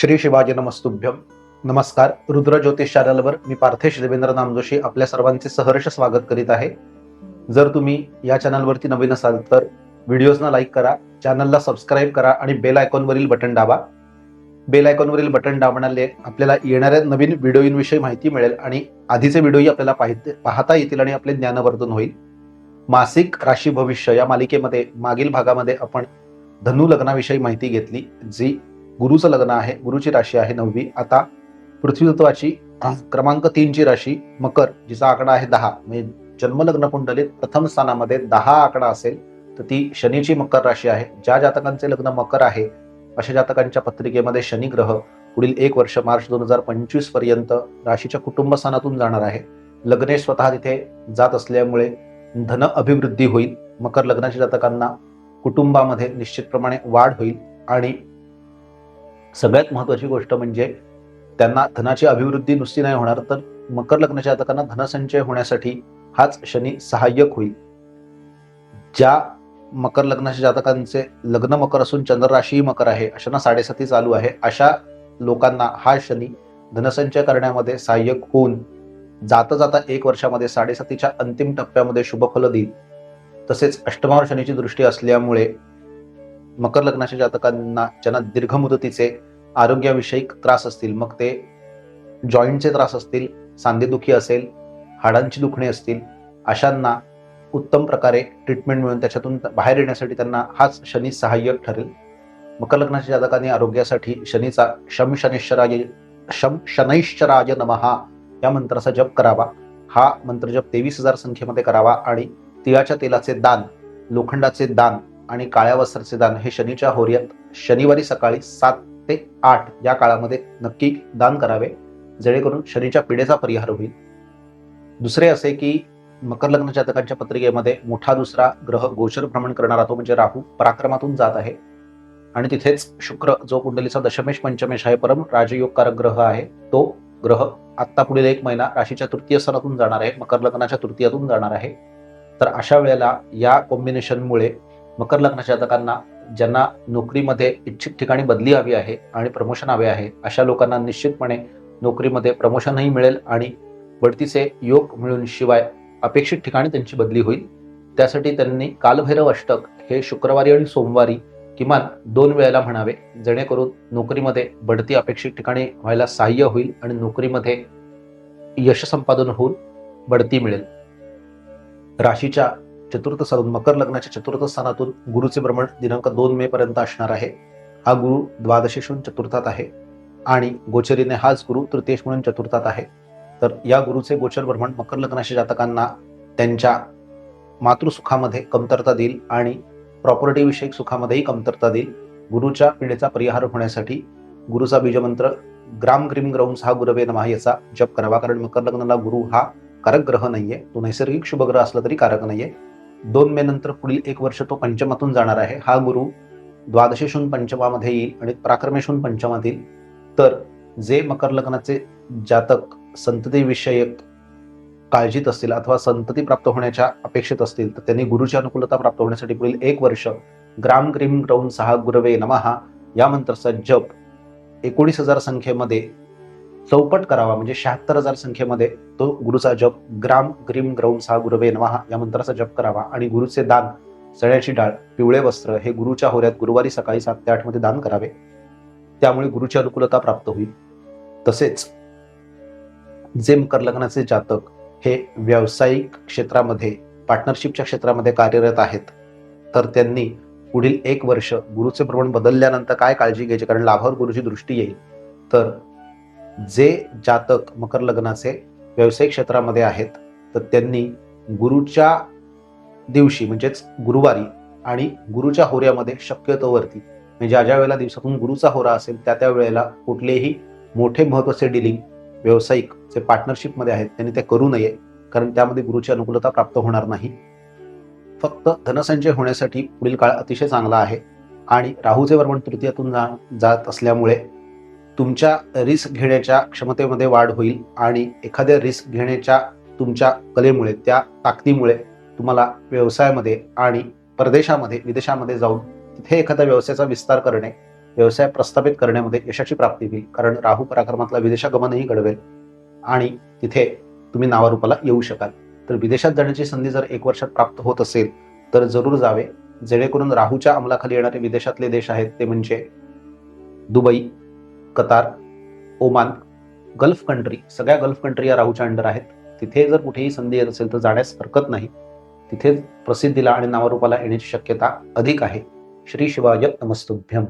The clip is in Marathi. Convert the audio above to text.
श्री शिवाजी नमस्तुभ्यम नमस्कार रुद्र ज्योतिष चॅनलवर मी पार्थेश देवेंद्र नामजोशी आपल्या सर्वांचे सहर्ष स्वागत करीत आहे. जर तुम्ही या चॅनलवरती नवीन असाल तर व्हिडिओजना लाईक करा चॅनलला सबस्क्राईब करा आणि बेल आयकॉनवरील बटन दाबा. बेल आयकॉनवरील बटन दाबण्याने आपल्याला येणाऱ्या नवीन व्हिडिओंविषयी माहिती मिळेल आणि आधीचे व्हिडिओही आपल्याला पाहित- पाहता येतील आणि आपले ज्ञानवर्धन होईल. मासिक राशी भविष्य या मालिकेमध्ये मागील भागामध्ये आपण धनु लग्नाविषयी माहिती घेतली जी गुरुचं लग्न आहे गुरुची राशी आहे नववी. आता पृथ्वीतत्वाची क्रमांक तीनची राशी मकर जिचा आकडा आहे दहा. म्हणजे जन्मलग्न कुंडलीत प्रथम स्थानामध्ये दहा आकडा असेल तर ती शनीची मकर राशी आहे. ज्या जातकांचे लग्न मकर आहे अशा जातकांच्या पत्रिकेमध्ये शनी ग्रह पुढील एक वर्ष मार्च दोन हजार पंचवीसपर्यंत राशीच्या कुटुंब स्थानातून जाणार आहे. लग्ने स्वतः तिथे जात असल्यामुळे धन अभिवृद्धी होईल. मकर लग्नाच्या जातकांना कुटुंबामध्ये निश्चितप्रमाणे वाढ होईल आणि सगळ्यात महत्वाची गोष्ट म्हणजे त्यांना धनाची अभिवृद्धी नुसती नाही होणार तर मकर लग्नाच्या जातकांना धनसंचय होण्यासाठी हाच शनी सहाय्यक होईल. ज्या मकर लग्नाच्या जातकांचे लग्न मकर असून चंद्र राशीही मकर आहे अशांना साडेसाती चालू आहे अशा लोकांना हा शनी धनसंचय करण्यामध्ये सहाय्यक होऊन जाता जाता एक वर्षामध्ये साडेसातीच्या अंतिम टप्प्यामध्ये शुभफल देईल. तसेच अष्टमावर शनीची दृष्टी असल्यामुळे मकर लग्नाच्या जातकांना ज्यांना दीर्घ मुदतीचे आरोग्याविषयक त्रास असतील मग ते जॉईंटचे त्रास असतील सांधेदुखी असेल हाडांची दुखणे असतील अशांना उत्तम प्रकारे ट्रीटमेंट मिळून त्याच्यातून बाहेर येण्यासाठी त्यांना हाच शनी सहाय्यक ठरेल. मकर लग्नाच्या जातकाने आरोग्यासाठी शनीचा शम शनेश्वराय शम शनैश्चराय नमहा या मंत्राचा जप करावा. हा मंत्र जप तेवीस हजार संख्येमध्ये करावा आणि तिळाच्या तेलाचे दान लोखंडाचे दान आणि काळ्या वस्त्राचे दान हे शनीच्या होर्यात शनिवारी सकाळी सात ते आठ या काळामध्ये नक्की दान करावे जेणेकरून शनीच्या पिढेचा परिहार होईल. दुसरे असे की मकर लग्न जातकांच्या पत्रिकेमध्ये मोठा दुसरा ग्रह गोचर भ्रमण करणारा तो म्हणजे राहू पराक्रमातून जात आहे. आणि तिथेच शुक्र जो कुंडलीचा दशमेश पंचमेश आहे परम राजयोगकारक ग्रह आहे तो ग्रह आत्ता पुढील एक महिना राशीच्या तृतीय स्थानातून जाणार आहे मकर लग्नाच्या तृतीयातून जाणार आहे. तर अशा वेळेला या कॉम्बिनेशनमुळे मकर लग्न जातकांना ज्यांना नोकरीमध्ये इच्छित ठिकाणी बदली हवी आहे आणि प्रमोशन हवे आहे अशा लोकांना निश्चितपणे नोकरीमध्ये प्रमोशनही मिळेल आणि बढतीचे योग मिळून शिवाय अपेक्षित ठिकाणी त्यांची बदली होईल. त्यासाठी त्यांनी कालभैरव अष्टक हे शुक्रवारी आणि सोमवारी किमान दोन वेळेला म्हणावे जेणेकरून नोकरीमध्ये बढती अपेक्षित ठिकाणी व्हायला सहाय्य होईल आणि नोकरीमध्ये यश संपादन होऊन बढती मिळेल. राशीच्या चतुर्थ स्थानातून मकर लग्नाच्या चतुर्थ स्थानातून गुरुचे भ्रमण दिनांक दोन मे पर्यंत असणार आहे. हा गुरु द्वादशीशून चतुर्थात आहे आणि गोचरीने हाच गुरु तृतीयश म्हणून चतुर्थात आहे. तर या गुरुचे गोचर भ्रमण मकर लग्नाच्या जातकांना त्यांच्या मातृसुखामध्ये कमतरता देईल आणि प्रॉपर्टीविषयक सुखामध्येही कमतरता देईल. गुरुच्या पिढीचा परिहार होण्यासाठी गुरुचा बीजमंत्र ग्राम ग्रीम ग्रौंस हा गुरवे नमः याचा जप करावा. कारण मकर लग्नाला गुरु हा कारक ग्रह नाहीये. तो नैसर्गिक शुभग्रह असला तरी कारक नाहीये. दोन मे नंतर पुढील एक वर्ष तो पंचमातून जाणार आहे. हा गुरु द्वादशेशून पंचमामध्ये येईल आणि प्राक्रमेशून पंचमात येईल. तर जे मकर लग्नाचे जातक संततीविषयक काळजीत असतील अथवा संतती प्राप्त होण्याच्या अपेक्षित असतील तर त्यांनी गुरुची अनुकूलता प्राप्त होण्यासाठी पुढील एक वर्ष ग्राम ग्रीम ग्रौन सहा गुरवे नमहा या मंत्राचा जप एकोणीस हजार संख्येमध्ये चौपट करावा म्हणजे शहात्तर हजार संख्येमध्ये तो गुरुचा जप ग्राम ग्रीम ग्रौम सहा गुरवे नवाहा या मंत्राचा जप करावा. आणि गुरुचे दान चण्याची डाळ पिवळे वस्त्र हे गुरुच्या होऱ्यात गुरुवारी सकाळी सात ते आठमध्ये दान करावे. त्यामुळे गुरुची अनुकूलता प्राप्त होईल. तसेच जे मकर लग्नाचे जातक हे व्यावसायिक क्षेत्रामध्ये पार्टनरशिपच्या क्षेत्रामध्ये कार्यरत आहेत. तर त्यांनी पुढील एक वर्ष गुरुचे प्रमाण बदलल्यानंतर काय काळजी घ्यायची? कारण लाभावर गुरुची दृष्टी येईल. तर जे जातक मकर लग्नाचे व्यावसायिक क्षेत्रामध्ये आहेत तर त्यांनी गुरुच्या दिवशी म्हणजेच गुरुवारी आणि गुरुच्या होऱ्यामध्ये शक्यतोवरती म्हणजे ज्या ज्या वेळेला दिवसातून गुरुचा होरा असेल त्या त्या वेळेला कुठलेही मोठे महत्त्वाचे डिलिंग व्यावसायिक जे पार्टनरशिपमध्ये आहेत त्यांनी ते करू नये कारण त्यामध्ये गुरुची अनुकूलता प्राप्त होणार नाही. फक्त धनसंचय होण्यासाठी पुढील काळ अतिशय चांगला आहे आणि राहूचे वर्मण तृतीयातून जा जात असल्यामुळे तुमच्या रिस्क घेण्याच्या क्षमतेमध्ये वाढ होईल आणि एखाद्या रिस्क घेण्याच्या तुमच्या कलेमुळे त्या ताकदीमुळे तुम्हाला व्यवसायामध्ये आणि परदेशामध्ये विदेशामध्ये जाऊन तिथे एखाद्या व्यवसायाचा विस्तार करणे व्यवसाय प्रस्थापित करण्यामध्ये यशाची प्राप्ती होईल. कारण राहू पराक्रमातला विदेशागमनही घडवेल आणि तिथे तुम्ही नावारूपाला येऊ शकाल. तर विदेशात जाण्याची संधी जर एक वर्षात प्राप्त होत असेल तर जरूर जावे. जेणेकरून राहूच्या अंमलाखाली येणारे विदेशातले देश आहेत ते म्हणजे Dubai Qatar Oman gulf country सगळ्या गल्फ कंट्री या राहूच्या अंडर आहेत. तिथे जर कुठेही संधी येत असेल तर जाण्यास हरकत नाही. तिथे प्रसिद्धीला आणि नावारूपाला येण्याची शक्यता अधिक आहे. श्री शिवाय नमस्तुभ्यम.